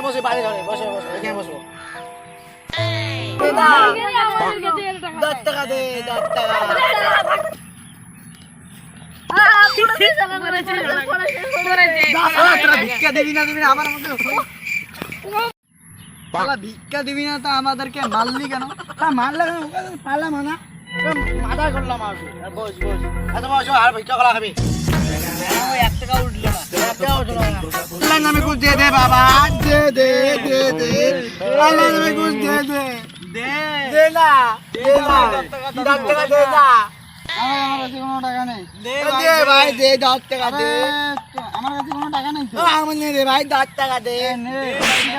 এখানে বসে বাড়ি ধরে বসে বসে এখানে বসবো দশ টাকা দে দশ টাকা। ভিক্ষা দিবি না আমার শালা, ভিক্ষা দিবি না তো আমাদেরকে মারলি কেন? তা মারলে পারলাম না মাথা করলাম আর বস বস। এত বস আর ভিক্ষা করা খাবি এক টাকা উঠল। আল্লাহর নামে কুছ দে দে বাবা দে দে দে দে আল্লাহর নামে কুছ দে দে দে দে না দে না দশ টাকা দে না আমার কাছে কোনো টাকা নেই দে ভাই দে দশ টাকা দে আমার কাছে কোনো টাকা নেই আমার নে রে ভাই দশ টাকা দে,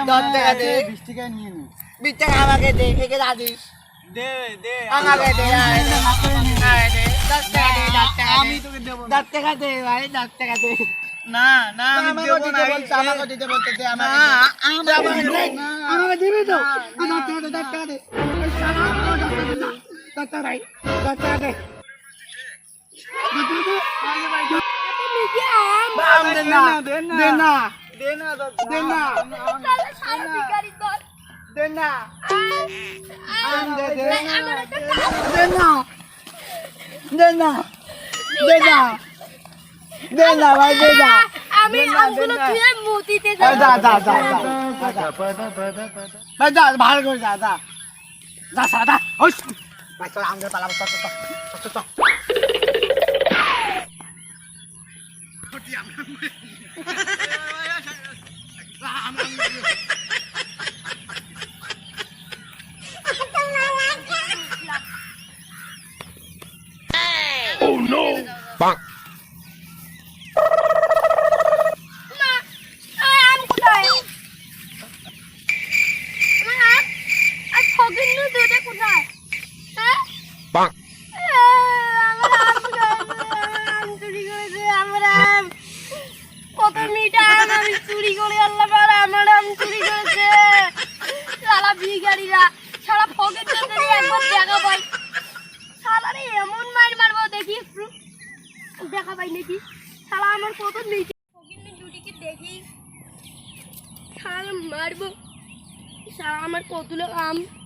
দশ টাকা দে বিশ টাকা নিয়ে নে বিশ টাকা আমাকে দে কে কে দাদিস দে দে আমাকে দে দশ টাকা দে দশ টাকা দে দশ টাকা দে ভাই দশ টাকা দে। না না আমি দেবো না আমাকে দিতে বলছে দে আমাকে না, দে। আমাকে না। দিবি তো টাকা দে টাকা দে আমার দশ টাকা দে না। ভাই দশ টাকা দে না ভাই দে না। আমি আমগুলো ধুয়ে মুতিতে যা যা যা যা। ভাই যা ভালো করে যা যা। যা সাদা ওই ভাই চল আমাদের পালাবো চল চল চল চল চল মা এই আম কোথায় আমার আম আর ফকিন্নু দুটো কোথায় হ্যাঁ এ, আমার আম কোথায়? আমার আম চুরি করেছে আমার আম কত মিঠা আমি চুরি করে আর আমার আম চুরি করেছে। সারা ভিখারিরা সারা ফকের জন্য একবার দেখা পাই। সারা রে এমন মার মারবো দেখি দেখা পাই নাকি? শালা আমার কত মিঠে ফকিন্নি দুটিকে দেখি। শালা মারবো। শালা আমার কতগুলো আম।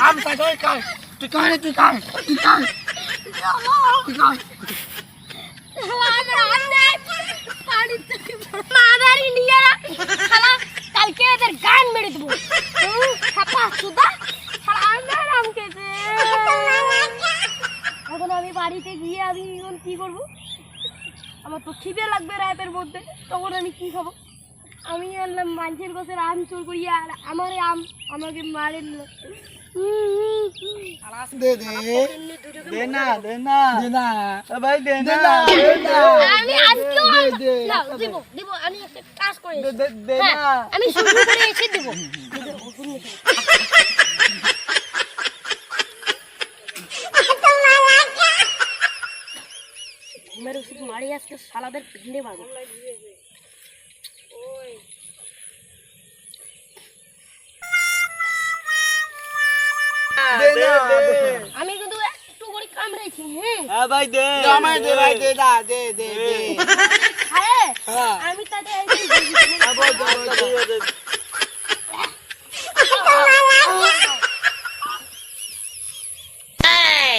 আম তুই তুই তুই তুই তুই মাদারি নিয়ে কালকে এদের গান মেরে দেবো ছাপা সুদা খেতে এখন আমি বাড়িতে গিয়ে আমি এখন কি করব? আমার তো খিদে লাগবে রাতের মধ্যে। তখন আমি কি খাব? আমি আনলাম মানুষের গাছের আম চুর করি আর আমার আম আমাকে মারে দে দে। দে না দে না। দে না। ভাই দে দে না না দে না। আমি আজকেও দে, আম- দে, না, দিব দিব আমি একটা কাজ করে। দে দে দে হ্যাঁ, না। আমি শুরু করে এসে দেবো। ঘুমের ওষুধ মারি আজকে সালাদের পিন্ডে মারবো। আমি কিন্তু একটু করে কামড়েছি হ্যাঁ? হ্যাঁ ভাই দে। আমার দে ভাই দে না দে দে দে। আমি তাতে একটু দেখি। হ্যাঁ,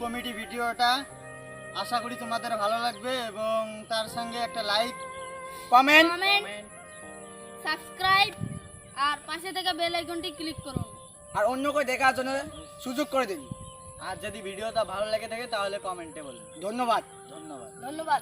কমেডি ভিডিওটা আশা করি তোমাদের ভালো লাগবে এবং তার সঙ্গে একটা লাইক কমেন্ট কমেন্ট সাবস্ক্রাইব আর পাশে থেকে বেল আইকনটি ক্লিক করুন। আর অন্য কেউ দেখার জন্য সুযোগ করে দিন। আর যদি ভিডিওটা ভালো লেগে থাকে তাহলে কমেন্টে বলুন। ধন্যবাদ ধন্যবাদ। ধন্যবাদ।